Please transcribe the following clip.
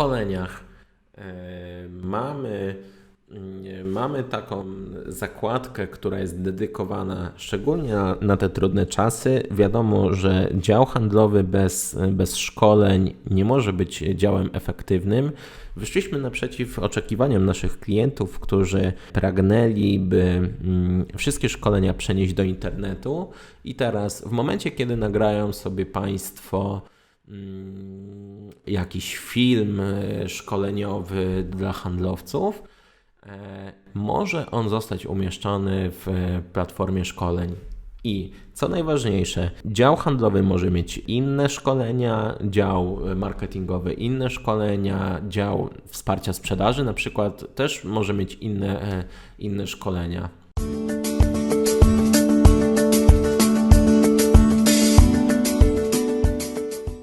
szkoleniach e, mamy, mm, mamy taką zakładkę, która jest dedykowana szczególnie na, na te trudne czasy. Wiadomo, że dział handlowy bez, bez szkoleń nie może być działem efektywnym. Wyszliśmy naprzeciw oczekiwaniom naszych klientów, którzy pragnęliby mm, wszystkie szkolenia przenieść do internetu i teraz w momencie, kiedy nagrają sobie Państwo mm, jakiś film e, szkoleniowy dla handlowców, e, może on zostać umieszczony w platformie szkoleń. I co najważniejsze, dział handlowy może mieć inne szkolenia, dział marketingowy inne szkolenia, dział wsparcia sprzedaży na przykład też może mieć inne, e, inne szkolenia.